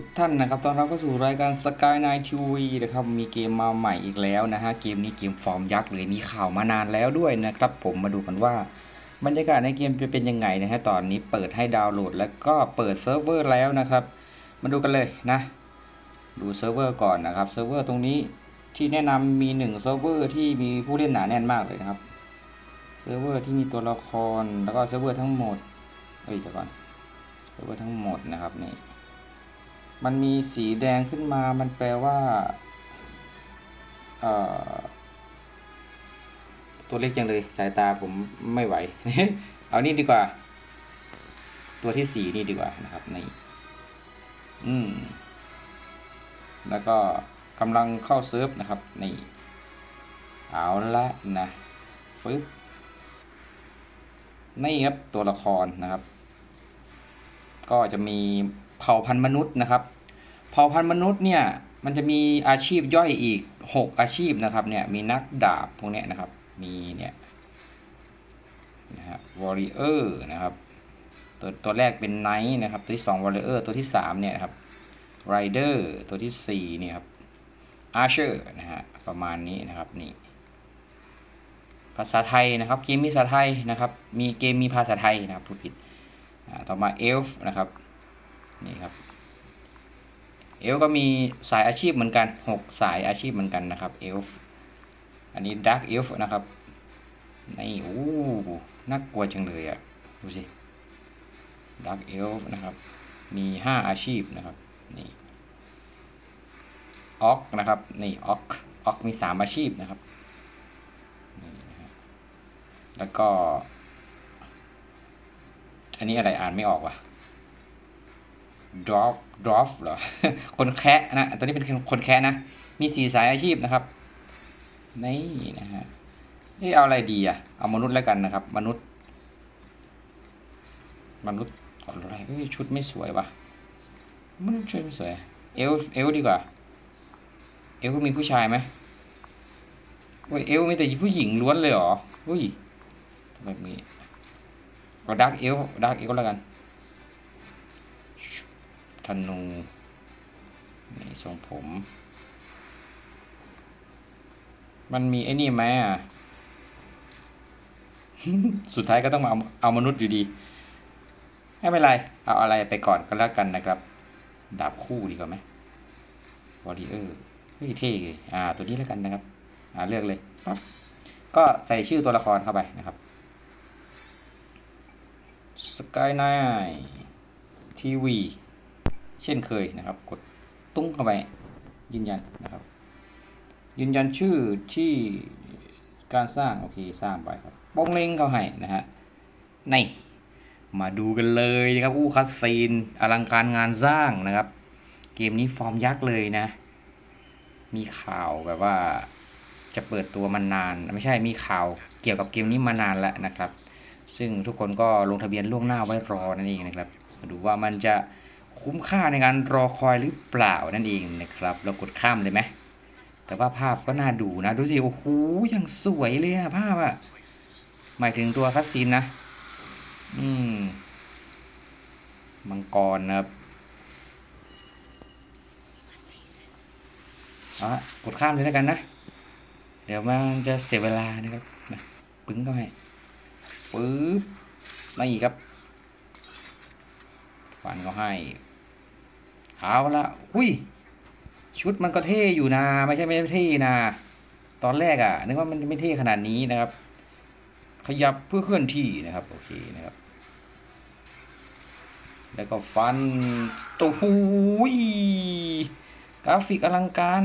ทุกท่านนะครับตอนเราก็สู่รายการ Sky Night TV นะครับ มีเกมมาใหม่อีกแล้วนะฮะ เกมนี้เกมฟอร์มยักษ์เลย มีข่าวมานานแล้วด้วยนะครับ ผมมาดูกันว่า บรรยากาศในเกมจะเป็นยังไงนะฮะ ตอนนี้เปิดให้ดาวน์โหลด แล้วก็เปิดเซิร์ฟเวอร์แล้วนะครับ มาดูกันเลยนะ ดูเซิร์ฟเวอร์ก่อนนะครับ เซิร์ฟเวอร์ตรงนี้ที่แนะนำมีหนึ่งเซิร์ฟเวอร์ที่มีผู้เล่นหนาแน่นมากเลยนะครับ เซิร์ฟเวอร์ที่มีตัวละคร แล้วก็เซิร์ฟเวอร์ทั้งหมด เอ้ยเดี๋ยวก่อน เซิร์ฟเวอร์ทั้งหมดนะครับนี่ มันมีสีแดงขึ้นมา มันแปลว่าตัวเล็กจังเลย สายตาผมไม่ไหว เอานี่ดีกว่า ตัวที่สีนี่ดีกว่านะครับนี่อืม แล้วก็กำลังเข้าเซิร์ฟนะครับนี่ เอาละนะฟึบนี่ครับตัวละครนะครับ ก็จะมี เผ่าพันธุ์มนุษย์นะครับ เผ่าพันธุ์มนุษย์เนี่ยมันจะมีอาชีพย่อยอีก 6 อาชีพนะครับเนี่ยมีนักดาบพวกเนี้ยนะครับมีเนี่ยนะฮะวอริเออร์นะครับตัวตัวแรกเป็นไนท์นะครับตัวที่2วอริเออร์ตัวที่3เนี่ยครับไรเดอร์ตัวที่4เนี่ยครับอาร์เชอร์นะฮะประมาณนี้นะครับนี่ภาษาไทยนะครับเกมมีภาษาไทยนะครับมีเกมมีภาษาไทยนะครับพูดผิดต่อมาเอลฟ์นะครับ นี่ครับเอลก็มีสายอาชีพเหมือนกัน 6 สายอาชีพเหมือนกันนะครับเอลฟ์อันนี้ดักเอลฟ์นะครับนี่โอ้น่ากลัวจังเลยอะ่ะดูสิดักเอลฟ์นะครับ มี 5 อาชีพนะครับนี่ออกนะครับนี่ออกออกมี 3 อาชีพนะครับนี่นะฮะแล้วก็ อันนี้อะไรอ่านไม่ออกว่ะ drop drop เหรอ คนแคะนะ ตัวนี้เป็นคนแคะนะ มีสีสายอาชีพนะครับ นี่นะฮะเอ้เอาอะไรดีอะเอามนุษย์แล้วกันนะครับ มนุษย์ มนุษย์อะไรเอ้ยชุดไม่สวยวะมนุษย์ชุดไม่สวย เอลเอลดีกว่า เอลมีผู้ชายไหมโอ้ยเอลมีแต่ผู้หญิงล้วนเลยเหรอ อุ้ยทำไมมีเอาดักเอลดักเอลแล้วกัน ธนูนี่ทรงผม มันมีไอ้นี่ไหมอะ สุดท้ายก็ต้องมาเอาเอามนุษย์อยู่ดี ไม่เป็นไร เอาอะไรไปก่อนก็แล้วกันนะครับ ดาบคู่ดีกว่าไหมวอริเออร์เฮ้ยเท่เลยอ่า ตัวนี้แล้วกันนะครับ อ่าเลือกเลยปั๊บก็ใส่ชื่อตัวละครเข้าไปนะครับ Sky Night TV เช่นเคยนะครับ กดตุ้งเข้าไปยืนยันนะครับ ยืนยันชื่อที่การสร้าง โอเค สร้างไปครับบ้งเล็งเขาให้นะฮะในมาดูกันเลยนะครับอู้คัดซีนอลังการงานสร้างนะครับ เกมนี้ฟอร์มยักษ์เลยนะ มีข่าวแบบว่าจะเปิดตัวมานาน ไม่ใช่มีข่าวเกี่ยวกับเกมนี้มานานแล้วนะครับ ซึ่งทุกคนก็ลงทะเบียนล่วงหน้าไว้รอนั่นเองนะครับ มาดูว่ามันจะ คุ้มค่าในการรอคอยหรือเปล่านั่นเองนะครับ เรากดข้ามเลยไหมแต่ว่าภาพก็น่าดูนะ ดูสิ โอ้โหยังสวยเลยอะภาพอะหมายถึงตัวคัสซีนนะ อืม มังกรนะครับอาละกดข้ามเลยแล้วกันนะ เดี๋ยวมันจะเสียเวลานะครับนะปึ้งเข้าให้ฟืบนี่ครับฟันเขาให้ เอาละอุ้ย ชุดมันก็เท่อยู่นะไม่ใช่ไม่เท่นะตอนแรกอะ่ะนึกว่ามันไม่เท่ขนาดนี้นะครับ ขยับเพื่อเคลื่อนที่นะครับ โอเคนะครับ แล้วก็ฟันตัวหูยกราฟิกอลังการ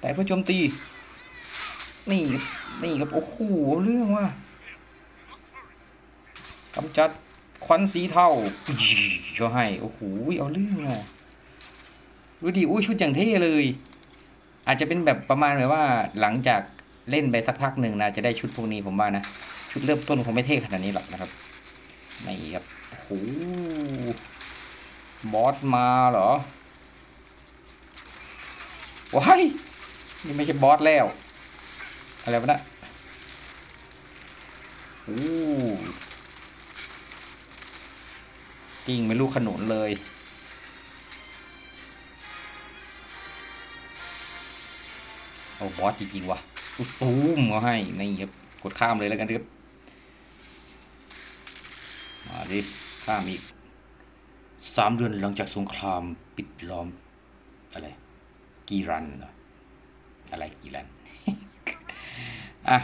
แต่เพื่อโจมตี นี่นี่ครับโอ้โหเรื่องว่ะกำจัด ควันสีเทาก็ให้ โอ้โห เอาเรื่องอะดูดิอุ้ยชุดอย่างเท่เลย อาจจะเป็นแบบประมาณแบบว่า หลังจากเล่นไปสักพักหนึ่งนะ จะได้ชุดพวกนี้ผมว่านะ ชุดเริ่มต้นคงไม่เท่ขนาดนี้หรอกนะครับนี่ครับโอ้โหบอสมาเหรอว้ายนี่ไม่ใช่บอสแล้ว อะไรวะนะโอ้ กิ้งเป็นลูกขนุนเลยโอาบอสจริงๆว่ะตูมเขาให้ในเงียบกดข้ามเลยแล้วกันครับมาดิข้ามอีกสามเดือนหลังจากสงครามปิดล้อมอะไรกีรันอะไรกีรันอะ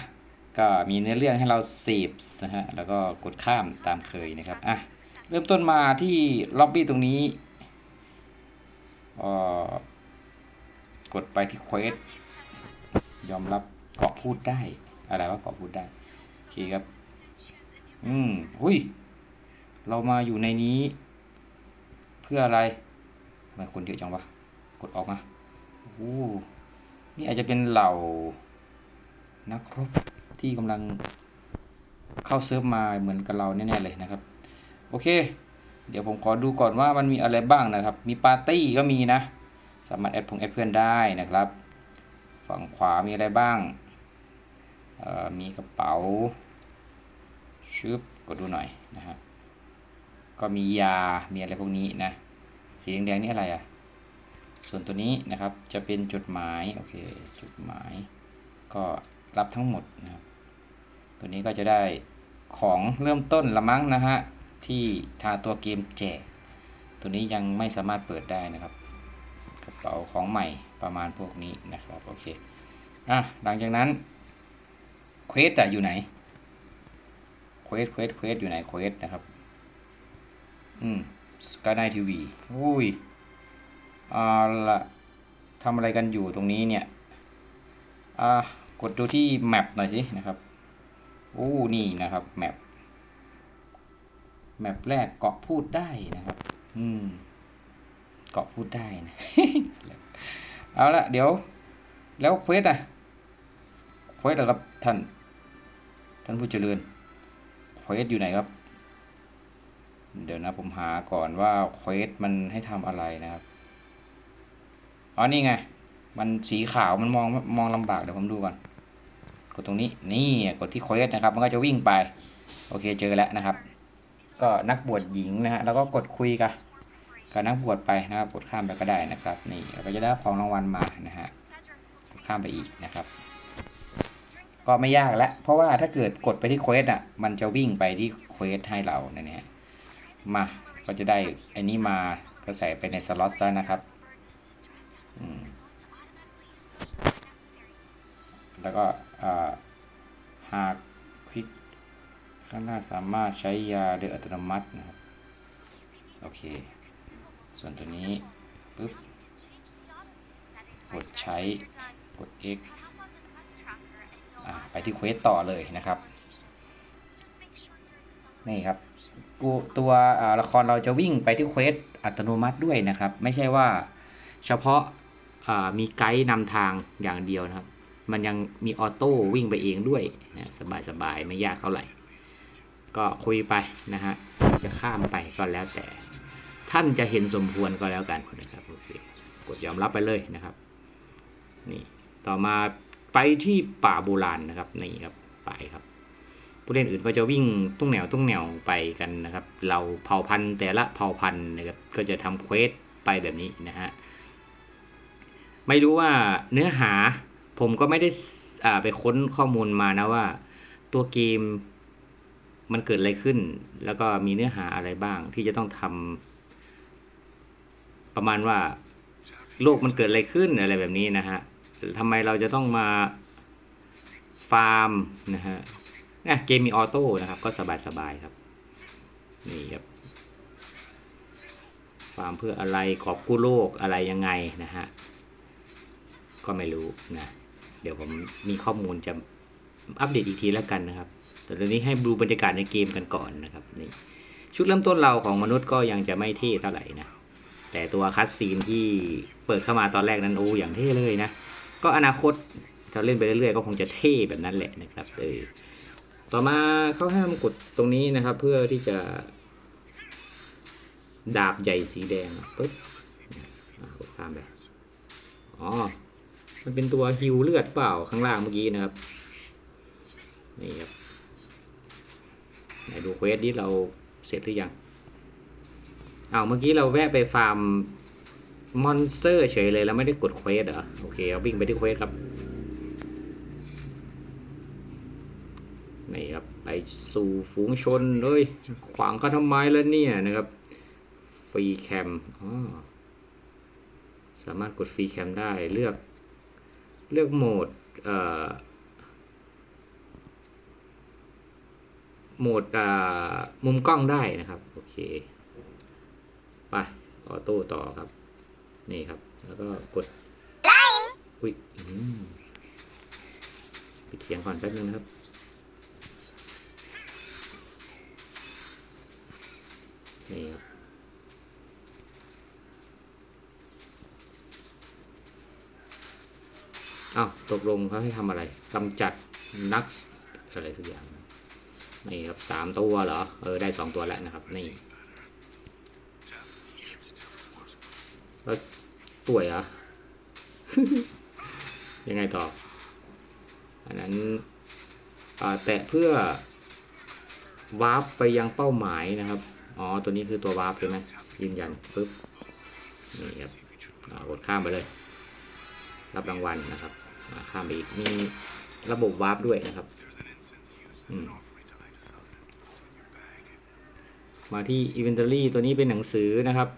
ก็มีเนื้อเรื่องให้เราเสพนะฮะแล้วก็กดข้ามตามเคยนะครับอะ เริ่มต้นมาที่ล็อบบี้ตรงนี้กดไปที่เควสยอมรับเกาะพูดได้ อะไรว่าเกาะพูดได้ โอเคครับ อืมหุยเรามาอยู่ในนี้ เพื่ออะไรทำไมคนเยอะจังวะ กดออกมาโอ้นี่อาจจะเป็นเหล่า นักรบที่กำลังเข้าเซิร์ฟมาเหมือนกับเราแน่ๆเลยนะครับ โอเค เดี๋ยวผมขอดูก่อนว่ามันมีอะไรบ้างนะครับ มีปาร์ตี้ก็มีนะ สามารถแอดพงแอดเพื่อนได้นะครับ ฝั่งขวามีอะไรบ้างเอ่อมีกระเป๋าชึบกดดูหน่อยนะฮะ ก็มียา มีอะไรพวกนี้นะ สีแดงๆนี่อะไรอะ ส่วนตัวนี้นะครับจะเป็นจดหมาย โอเค จดหมาย ก็รับทั้งหมดนะครับ ตัวนี้ก็จะได้ของเริ่มต้นละมั้งนะฮะ ที่ทาตัวเกมแจก ตัวนี้ยังไม่สามารถเปิดได้นะครับ กระเป๋าของใหม่ประมาณพวกนี้นะครับโอเคอะหลังจากนั้นเควสอะอยู่ไหนเควสเควสเควสอยู่ไหนเควสนะครับอืมสกายไนทีวีอุ้ยเอาละทำอะไรกันอยู่ตรงนี้เนี่ยอ่ากดดูที่แมปหน่อยสินะครับโอ้นี่นะครับแมป แมปแรกเกาะพูดได้นะครับ อืม เกาะพูดได้นะ เอาละเดี๋ยว แล้วเควสอะเควสเหรอครับท่าน ท่านผู้เจริญเควสอยู่ไหนครับ เดี๋ยวนะผมหาก่อนว่าเควสมันให้ทำอะไรนะครับ อ๋อนี่ไง มันสีขาวมันมองมองลำบากเดี๋ยวผมดูก่อน กดตรงนี้ นี่กดที่เควสนะครับ มันก็จะวิ่งไป โอเคเจอแล้วนะครับ ก็นักบวชหญิงนะฮะแล้วก็กดคุยกับกับนักบวชไปนะครับกดข้ามไปก็ได้นะครับนี่เราก็จะได้ของรางวัลมานะฮะกดข้ามไปอีกนะครับ ก็ไม่ยากแล้วเพราะว่าถ้าเกิดกดไปที่เควสอะมันจะวิ่งไปที่เควสให้เรานะเนี่ยมาก็จะได้อันนี้มาก็ใส่ไปในสล็อตซะนะครับแล้วก็อ่าหากคลิก ข้างหน้าสามารถใช้ยาโดยอัตโนมัตินะครับ โอเค ส่วนตัวนี้ปึ๊บกดใช้กด X อ่าไปที่เควสต่อเลยนะครับ นี่ครับกูตัวละครเราจะวิ่งไปที่เควสอัตโนมัติด้วยนะครับ ไม่ใช่ว่าเฉพาะมีไกด์นำทางอย่างเดียวนะครับ มันยังมีออโต้วิ่งไปเองด้วยนะสบายไม่ยากเท่าไหร่ ก็คุยไปนะฮะจะข้ามไปก็แล้วแต่ ท่านจะเห็นสมควรก็แล้วกันนะครับโอเคกดยอมรับไปเลยนะครับนี่ต่อมาไปที่ป่าโบราณนะครับนี่ครับไปครับ ผู้เล่นอื่นก็จะวิ่งตุ้งแนวตุ้งแนวไปกันนะครับ เราเผ่าพันธุ์แต่ละเผ่าพันธุ์นะครับก็จะทำเควสไปแบบนี้นะฮะไม่รู้ว่าเนื้อหาผมก็ไม่ได้ไปค้นข้อมูลมานะว่า ตัวเกม มันเกิดอะไรขึ้น แล้วก็มีเนื้อหาอะไรบ้างที่จะต้องทำประมาณว่า โลกมันเกิดอะไรขึ้นอะไรแบบนี้นะฮะทำไมเราจะต้องมาฟาร์มนะฮะเกมมีออโต้นะครับ ก็สบายๆครับ นี่ครับฟาร์มเพื่ออะไรกอบกู้โลกอะไรยังไงนะฮะ ก็ไม่รู้นะ เดี๋ยวผมมีข้อมูลจะอัปเดตอีกทีแล้วกันนะครับ แต่ตอนนี้ให้ดูบรรยากาศในเกมกันก่อนนะครับนี่ชุดเริ่มต้นเราของมนุษย์ก็ยังจะไม่เท่เท่าไหร่นะแต่ตัวคัสซีนที่เปิดเข้ามาตอนแรกนั้นโอ้อย่างเท่เลยนะก็อนาคตถ้าเล่นไปเรื่อยๆก็คงจะเท่แบบนั้นแหละนะครับเออต่อมาเขาห้ามกดตรงนี้นะครับ เพื่อที่จะ ดาบใหญ่สีแดงปึ๊บกดข้ามไปอ๋อมันเป็นตัวฮิวเลือดเปล่าข้างล่างเมื่อกี้นะครับนี่ครับ ไหนดูเควสนี้เราเสร็จหรือยังเอาเมื่อกี้เราแวะไปฟาร์มมอนสเตอร์เฉยเลยแล้วไม่ได้กดเควสเหรอโอเคเอาวิ่งไปที่เควสครับนี่ครับไปสู่ฝูงชนเลยขวางเขาทำไมแล้วเนี่ยนะครับฟรีแคมสามารถกดฟรีแคมได้เลือกเลือกโหมดเอ่อ โหมดอ่ามุมกล้องได้นะครับ โอเค ไป ออโต้ต่อครับ นี่ครับ แล้วก็กดอุ้ยอืมปิดเสียงก่อนแป๊บนึงนะครับ นี่ครับ อ้าว ตกลงเขาให้ทำอะไรกำจัดนักอะไรสักอย่างนี่ นี่ครับสามตัวเหรอ เออ ได้สองตัวแล้วนะครับ นี่แล้วป่วยเหรอ ยังไงต่อ อันนั้นอ่าแตะเพื่อวาร์ปไปยังเป้าหมายนะครับ อ๋อ ตัวนี้คือตัววาร์ปใช่ไหมยืนยันปึ๊บ นี่ครับกดข้ามไปเลย รับรางวัลนะครับ ข้ามไปอีก มีระบบวาร์ปด้วยนะครับ อืม มาที่ Inventory ตัวนี้เป็นหนังสือนะครับ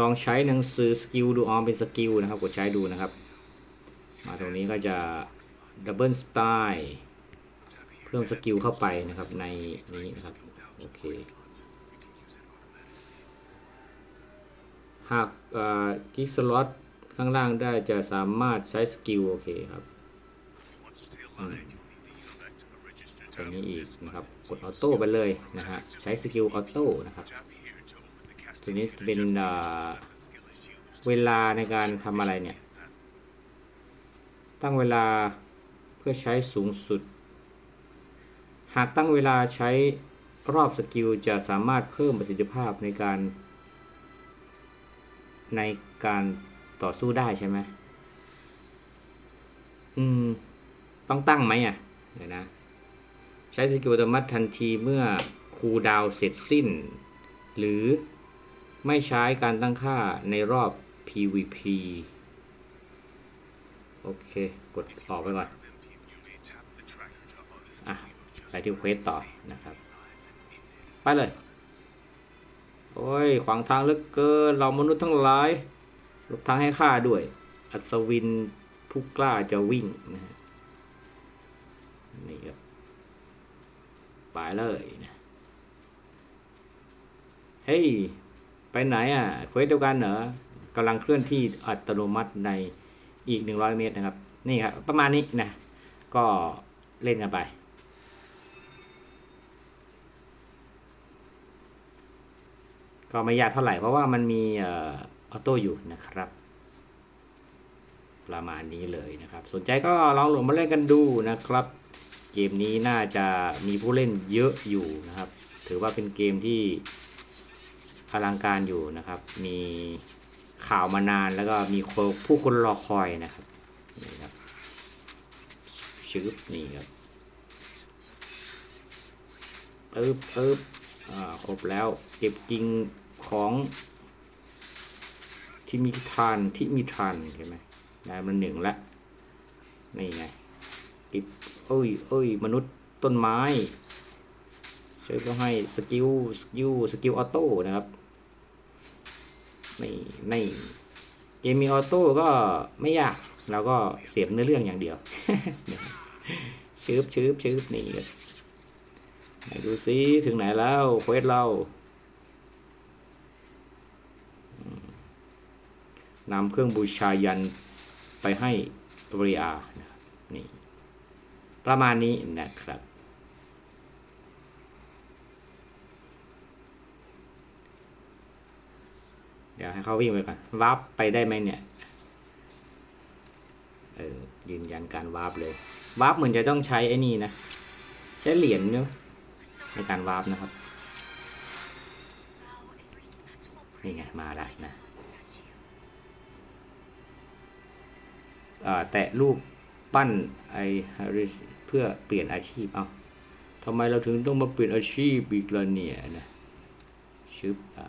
ลองใช้หนังสือสกิลดูออมเป็นสกิลนะครับ กดใช้ดูนะครับ มาตรงนี้ก็จะดับเบิลสไตล์เพิ่มสกิลเข้าไปนะครับในนี้นะครับ โอเค หากกิ๊กสล็อตข้างล่างได้จะสามารถใช้สกิลโอเคครับ รงนี้อีกนะครับ กดออโต้ไปเลยนะฮะ ใช้สกิลออโต้นะครับตัวนี้เป็นเวลาในการทำอะไรเนี่ย ตั้งเวลาเพื่อใช้สูงสุด หากตั้งเวลาใช้รอบสกิลจะสามารถเพิ่มประสิทธิภาพในการ ในการต่อสู้ได้ใช่ไหมอืม ต้องตั้งไหมอะ เดี๋ยวนะ ใช้สกิลอัตโนมัติทันทีเมื่อคูดาวเสร็จสิ้น หรือไม่ใช้การตั้งค่าในรอบ PVP โอเค กดออกไปก่อน อะ ไปที่เควสต่อนะครับ ไปเลย โอ้ย ขวางทางเหลือเกินเรามนุษย์ทั้งหลายหลบทางให้ข้าด้วย อัศวินผู้กล้าจะวิ่งนะฮะนี่ครับ ไปเลยนะเฮ้ย ไปไหนอะเควสเดียวกันเหรอกำลังเคลื่อนที่อัตโนมัติในอีก 100 เมตรนะครับ นี่ครับ ประมาณนี้นะ ก็เล่นกันไป ก็ไม่ยากเท่าไหร่เพราะว่ามันมีออโต้อยู่นะครับ ประมาณนี้เลยนะครับ สนใจก็ลองโหลดมาเล่นกันดูนะครับ เกมนี้น่าจะมีผู้เล่นเยอะอยู่นะครับ ถือว่าเป็นเกมที่อลังการอยู่นะครับ มีข่าวมานานแล้วก็มีผู้คนรอคอยนะครับนี่ครับชึบนี่ครับปึ๊บปึ๊บอ่าครบแล้วเก็บกิ่งของที่มีทานที่มีทานเห็นไหมได้มาหนึ่งละนี่ไง ปิบเอ้ยเอ้ยมนุษย์ต้นไม้ช่วยก็ให้สกิลสกิลสกิลออโต้นะครับนี่นี่เกมมีออโต้ก็ไม่ยากเราก็เสียบเนื้อเรื่องอย่างเดียวชืบชืบชืบนี่ดูซิถึงไหนแล้วเควสเรานำเครื่องบูชายันไปให้บริอานะครับนี่ ประมาณนี้นะครับ เดี๋ยวให้เขาวิ่งไปก่อนวาร์ปไปได้ไหมเนี่ยเออยืนยันการวาร์ปเลยวาร์ปเหมือนจะต้องใช้ไอ้นี่นะ ใช้เหรียญเนาะในการวาร์ปนะครับนี่ไงมาได้นะอ่าแตะรูป ปั้นไอฮาริสเพื่อเปลี่ยนอาชีพเอาทำไมเราถึงต้องมาเปลี่ยนอาชีพอีกล่ะเนี่ยนะชึบอ่า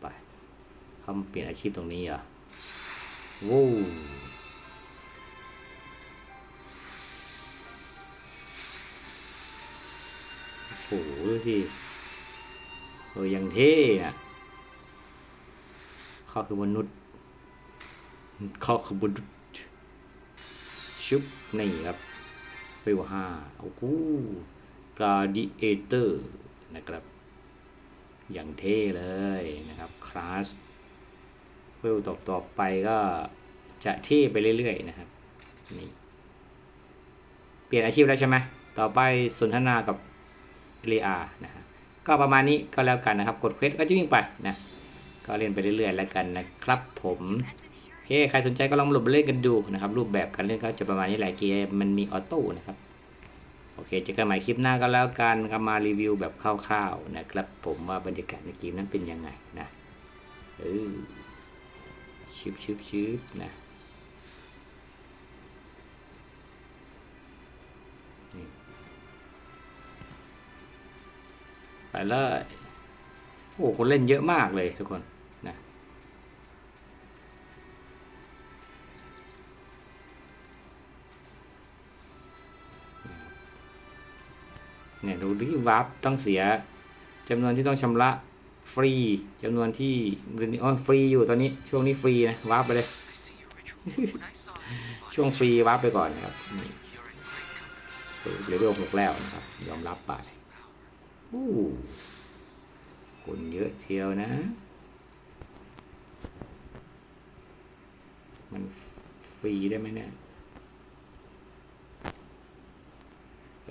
ไปคำเปลี่ยนอาชีพตรงนี้อะว้าวโหดูสิเออยังเท่อะข้าคือมนุษย์ข้าคือมนุษย์ ชุบนี่ครับเวลห้าโอ้โหกาดิเอเตอร์นะครับ อย่างเท่เลยนะครับคลาสเวลต่อต่อไปก็จะเท่ไปเรื่อยๆนะครับนี่เปลี่ยนอาชีพแล้วใช่ไหมต่อไปสนทนากับเรียนะฮะก็ประมาณนี้ก็แล้วกันนะครับ กดเควสก็จะวิ่งไปนะ ก็เล่นไปเรื่อยๆแล้วกันนะครับผม เค ใครสนใจก็ลองโหลดเล่นกันดูนะครับ รูปแบบการเล่นก็จะประมาณนี้แหละเกมมันมีออโต้นะครับ โอเคเจอกันใหม่คลิปหน้าก็แล้วกันครับมารีวิวแบบคร่าวๆนะครับ ผมว่าบรรยากาศในเกมนั้นเป็นยังไงนะเออชิบชิบชิบนะไปเลยโอ้คนเล่นเยอะมากเลยทุกคน เนี่ยดูที่วาร์ปต้องเสียจำนวนที่ต้องชำระฟรีจำนวนที่อ๋อฟรีอยู่ตอนนี้ช่วงนี้ฟรีนะวาร์ปไปเลย I see your rituals. When I saw you ช่วงฟรีวาร์ปไปก่อนนะครับนี่ you're in great company. เลเวลหกแล้วนะครับ ยอมรับไป Same power. อู้คนเยอะเชียวนะ มันฟรีได้ไหมเนี่ย เอ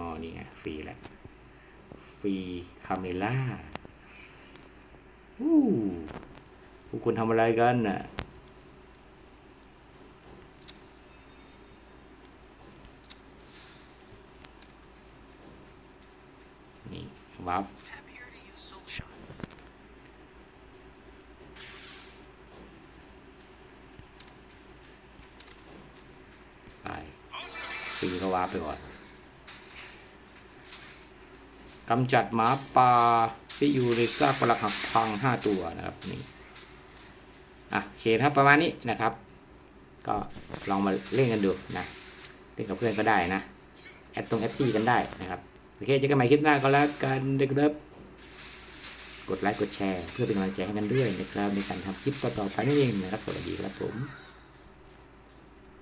อ๋อ นี่ไง ฟรีแหละฟรีคาเมล่าอู้พวกคุณทำอะไรกันน่ะนี่วับไปฟรีก็วาร์ปไปก่อน กำจัดหมาป่าที่อยู่ในซากปรักหักพังห้าตัวนะครับนี่อะโอเคนะครับประมาณนี้นะครับ ก็ลองมาเล่นกันดูนะเล่นกับเพื่อนก็ได้นะแอดตรงแอปปี้กันได้นะครับโอเคเจอกันใหม่คลิปหน้าก็แล้วกันนะครับกดไลค์กดแชร์ เพื่อเป็นกำลังใจให้กันด้วยนะครับในการทำคลิปต่อๆไปนั่นเองนะครับสวัสดีครับผม